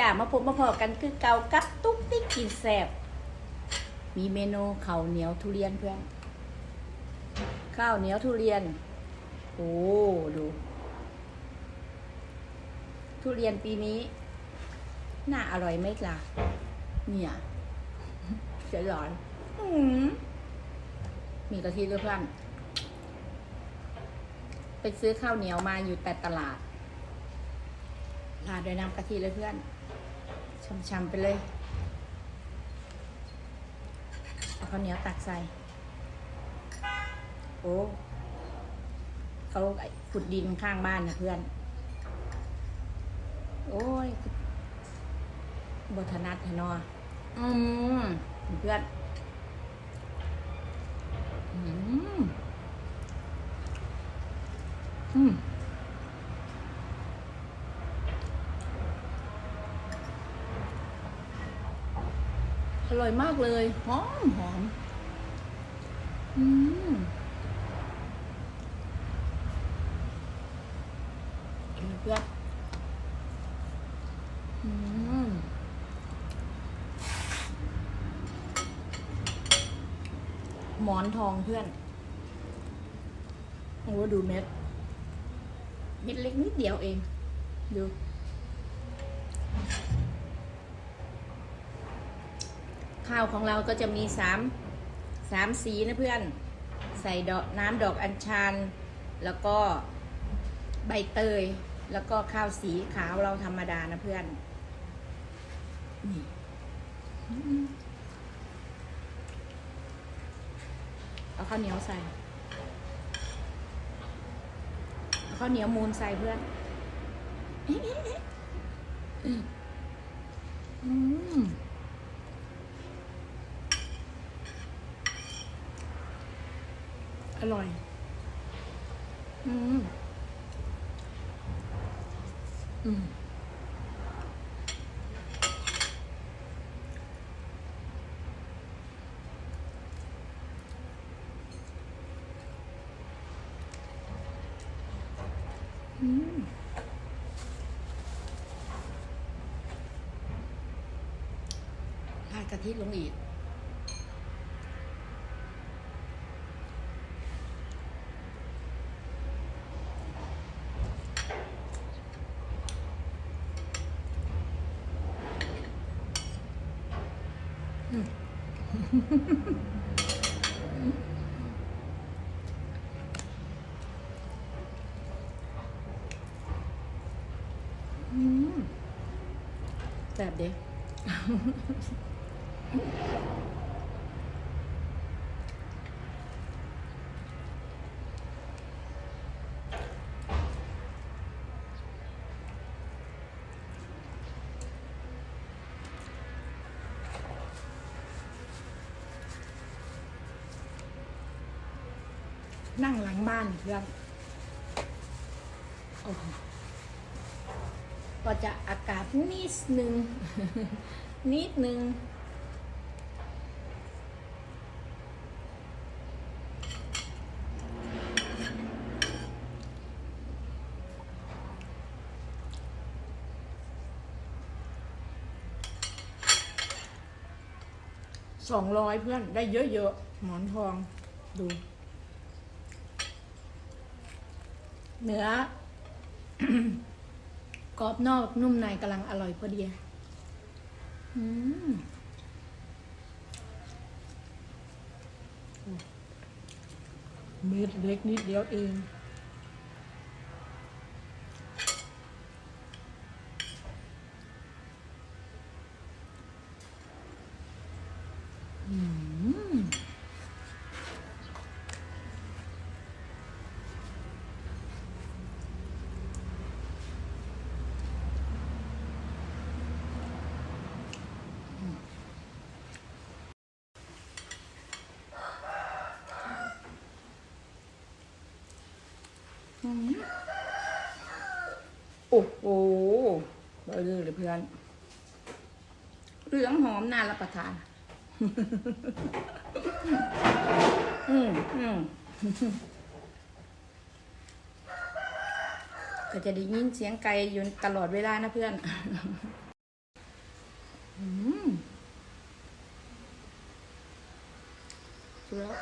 จ้ามาพบมาพอกันคือเกากับตุ๊กติ๊กกินแซบมีเมนูข้าวเหนียวทุเรียนเพื่อนข้าวเหนียวทุเรียน โอ้ดู ทุเรียนปีนี้ น่าอร่อยไหมล่ะ เนี่ยเสียหลอนมีกะทิด้วยเพื่อนไปซื้อข้าวเหนียวมาอยู่แต่ตลาดราดด้วยน้ำกะทิเลยเพื่อน ช่ำๆไปเลยเอาข้าวเหนียวตักใส่ โอ้เขาขุดดินข้างบ้านนะเพื่อน โอ้ยบทนัดแทนออืมเพื่อน อืมอืม อร่อยมากเลย หอมหอมอืมเพื่อนอืมหมอนทองเพื่อน โอ้ดูเม็ด เม็ดเล็กนิดเดียวเอง ดู ข้าวของเราก็จะมีสามสามสีนะเพื่อน ใส่ดอกน้ำดอกอัญชัน แล้วก็ใบเตย แล้วก็ข้าวสีขาวเราธรรมดานะเพื่อนนี่เอาข้าวเหนียวใส่เอาข้าวเหนียวมูนใส่เพื่อนอืม อร่อย อืม อืม อืมราดกะทิลงอีก แบบเด็ก นั่งหลังบ้านเพื่อนก็จะอากาศนิดนึง นิดนึงสองร้อยเพื่อนได้เยอะๆหมอนทองดู เนื้อกรอบนอกนุ่มในกำลังอร่อยพอดีอืมเม็ดเล็กนิดเดียวเอง โอ้โหเบอร์เลยเพื่อน เหลืองหอมน่ารับประทาน อืมอืมก็จะได้ยินเสียงไก่อยู่ตลอดเวลานะเพื่อนอืมแล้ว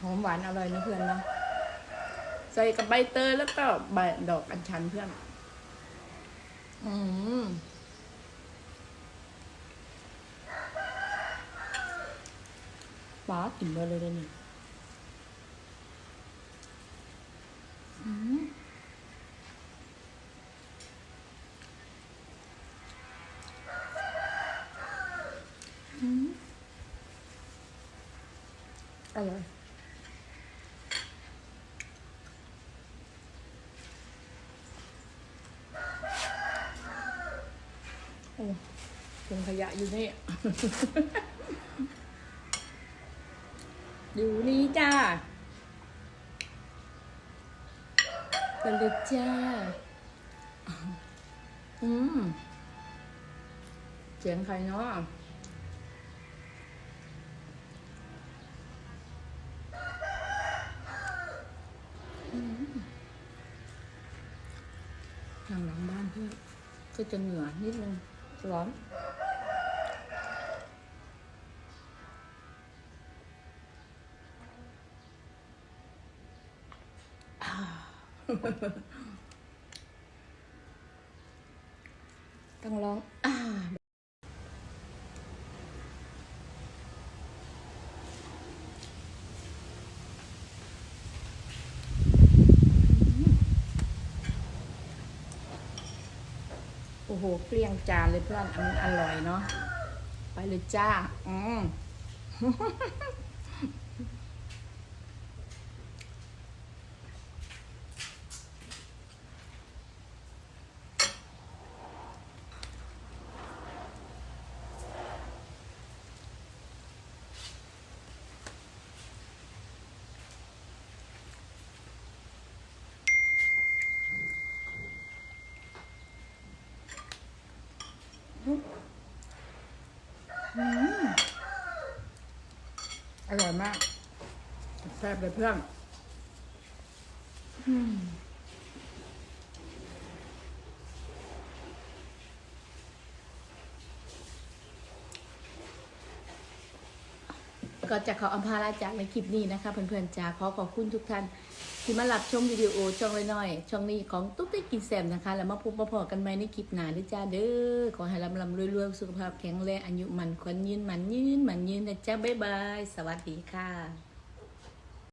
หอมหวานอร่อยนะเพื่อนเนาะใส่กับใบเตยแล้วก็ใบดอกอัญชันเพื่อน อืมป้ากินไปเลยเดี๋ยวนี่อืมอืมอร่อย โอ้ ถุงขยะอยู่นี่ อยู่นี่จ้าไปเลยจ้า อืม เสียงใครเนาะอืมทางหลังบ้านเพื่อก็จะเหนื่อนิดนึงร้อน ต้องร้องอ่าโอ้โห เกลี้ยงจานเลยเพื่อนอันอร่อยเนาะ ไปเลยจ้า อืม อร่อยมากแซ่บเลยเพื่อนก็จะขออำพาลาจากในคลิปนี้นะคะเพื่อนๆจ้าขอขอบคุณทุกท่าน ที่มาหลับชมวิดีโอช่องน้อยๆช่องนี้ของตุ๊กติ๊กกินแซมนะคะ แล้วมาพบมาพอกันใหม่ในคลิปหน้าด้วยจ้าเด้อขอให้ลำลำรวยๆ สุขภาพแข็งแรงอายุมันควันยืนมันยืนมันยืนนะจ้าบ๊ายบาย สวัสดีค่ะ